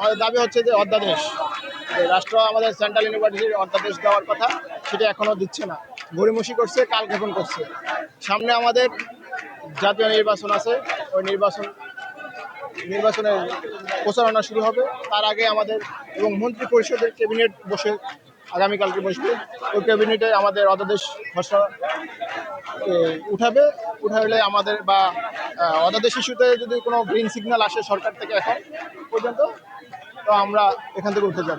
আমাদের দাবি হচ্ছে যে অধ্যাদেশ রাষ্ট্র আমাদের সেন্ট্রাল ইউনিভার্সিটির অধ্যাদেশ দেওয়ার কথা, সেটা এখনও দিচ্ছে না। গড়িমসি করছে, কাল ক্ষেপণ করছে। সামনে আমাদের জাতীয় নির্বাচন আছে, ওই নির্বাচন, নির্বাচনের প্রচারণা শুরু হবে। তার আগে আমাদের এবং মন্ত্রী পরিষদের ক্যাবিনেট বসে আগামীকালকে বসবে। ওই ক্যাবিনেটে আমাদের অধ্যাদেশ খসড়া উঠাবে। উঠালে আমাদের বা অধ্যাদেশ ইস্যুতে যদি কোনো গ্রিন সিগন্যাল আসে সরকার থেকে এখন পর্যন্ত তো আমরা এখান থেকে উঠে যাব।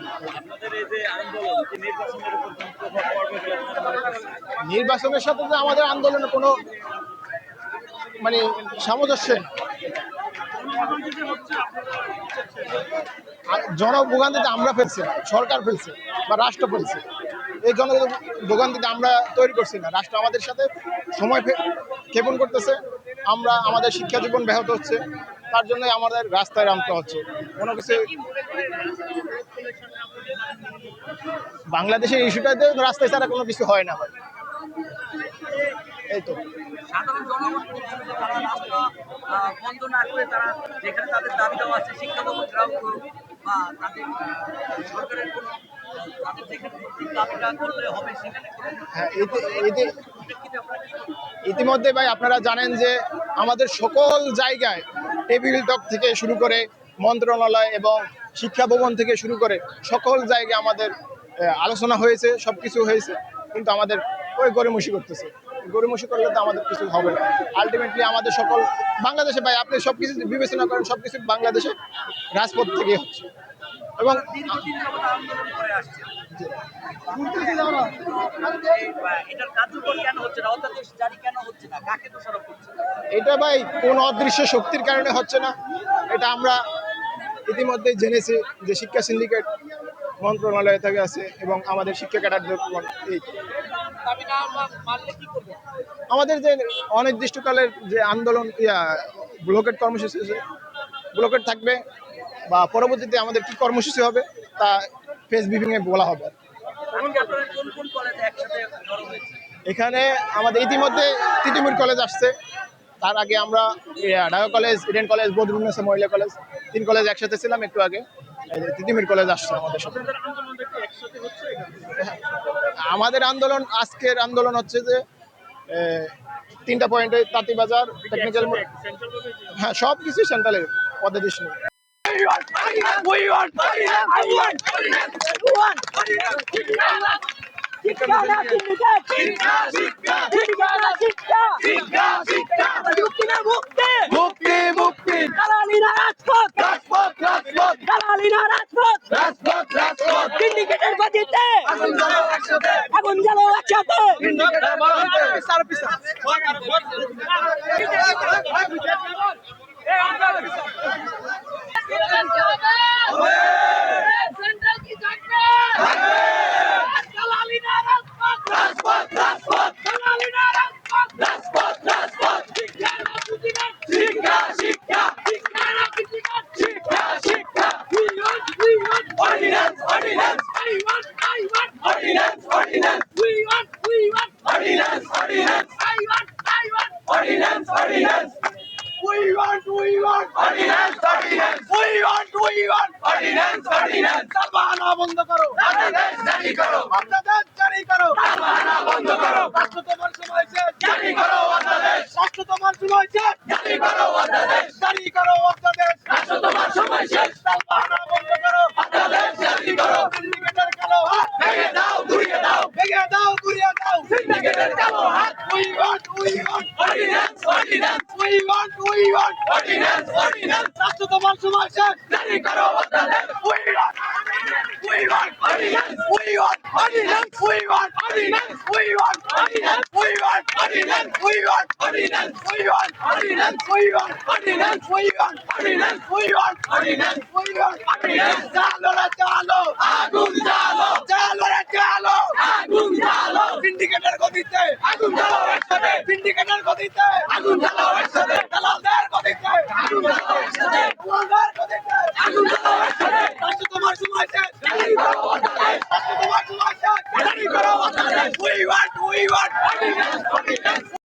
নির্বাচনের সাথে যে আমাদের আন্দোলনে কোনো মানে সামঞ্জস্য জনভোগান্তিতে আমরা ফেলছি না সরকার ফেলছে বা রাষ্ট্র ফেলছে। এই জনভোগান্তিতে আমরা তৈরি করছি না। রাষ্ট্র আমাদের সাথে সময় ক্ষেপণ করতেছে। আমরা আমাদের শিক্ষা জীবন ব্যাহত হচ্ছে। তার জন্যই আমাদের রাস্তায় নামতে হচ্ছে। কোনো কিছু বাংলাদেশের ইস্যুটাতে রাস্তায় ছাড়া কোনো কিছু হয় না এই তো। সাধারণ জনগণ তারা রাস্তা বন্ধ না করে তারা যেখানে তাদের দাবি দেওয়া আছে শিক্ষা ভবন করুক বা তাদের সরকারের কোনো তাদের যেখানে দাবিটা করলে হবে সেখানে হ্যাঁ এতে এতে প্রেক্ষিতে আপনারা কি বলবেন? ইতিমধ্যে ভাই আপনারা জানেন যে আমাদের সকল জায়গায় টেবিল টক থেকে শুরু করে মন্ত্রণালয় এবং শিক্ষা ভবন থেকে শুরু করে সকল জায়গায় আমাদের আলোচনা হয়েছে সব কিছু হয়েছে কিন্তু আমাদের ওই গরিমসি করতেছে। গরিমসি করলে তো আমাদের কিছু হবে না। আলটিমেটলি আমাদের সকল বাংলাদেশে ভাই আপনি সব কিছু বিবেচনা করেন সব কিছু বাংলাদেশে রাজপথ থেকে হচ্ছে। এবং এটা ভাই কোন অদৃশ্য শক্তির কারণে হচ্ছে না। এটা আমরা ইতিমধ্যেই জেনেছি যে শিক্ষা সিন্ডিকেট মন্ত্রণালয় থেকে আছে এবং আমাদের শিক্ষা ক্যাডারদের এই। আমাদের যে অনির্দিষ্টকালের যে আন্দোলন ইয়া ব্লকেট কর্মসূচি আছে ব্লকেট থাকবে বা পরবর্তীতে আমাদের কি কর্মসূচি হবে তা ফেস ব্রিফিংয়ে বলা হবে। এখানে আমাদের ইতিমধ্যে তিতুমির কলেজ আসছে। তার আগে আমরা ইয়া, Dhaka college Eden college Badrunnesa মহিলা কলেজ তিন কলেজ একসাথে ছিলাম একটু আগে তিতিমির কলেজ আসছে আমাদের সাথে? আমাদের আন্দোলন আজকের আন্দোলন হচ্ছে যে তিনটা পয়েন্টে তাঁতিবাজার টেকনিক্যাল হ্যাঁ সব কিছু সেন্ট্রালের পদ্ধতি মুক্তি কালালিনা রাজপথ। রাজপথ রাজপথ। সিন্ডিকেটের গতিতে। আগুন জ্বালাও একসাথে। আগুন জ্বালো একসাথে। সিন্ডিকেটের বাড়িতে সেন্ট্রাল কি থাকবে কালালিনা রাজপথ রাজপথ রাজপথ কালালিনা রাজপথ রাজপথ রাজপথ শিক্ষা সিন্ডিকেট শিক্ষা শিক্ষা শিক্ষা সিন্ডিকেট শিক্ষা শিক্ষা We want, ordinance ordinance I want, I want, ordinance ordinance we want, we want, ordinance ordinance I want, I want, ordinance ordinance we want, we want, ordinance ordinance we want, we want, ordinance ordinance তালবাহানা বন্ধ করো বাংলাদেশ জারি করো অর্থাৎ জারি করো তালবাহানা বন্ধ করো রাষ্ট্র তোমার সময় শেষ জারি করো অধ্যাদেশ রাষ্ট্র তোমার সময় শেষ জারি করো অধ্যাদেশ জারি করো অধ্যাদেশ রাষ্ট্র তোমার সময় শেষ want ordinance, ordinance. We want, we want ordinance, ordinance. ಪ್ರಸ್ತುತ ವರ್ಷ ಸೈನಿಕರು ಒತ್ತಲೆ. We want ordinance, we want ordinance. We want ordinance, we want ordinance. We want ordinance, we want ordinance. We want ordinance, we want ordinance. We want ordinance, we want ordinance. We want ordinance, we want We ಚಾಲೋ we ಆಗುನ್ ಚಾಲೋ ಚಾಲೋ ಚಾಲೋ ಆಗುನ್ সিন্ডিকেটের গতিতে, আগুন জ্বালাও একসাথে। সিন্ডিকেটের গতিতে, আগুন জ্বালাও একসাথে। দালালদের গতিতে, আগুন জ্বালাও একসাথে। দালালদের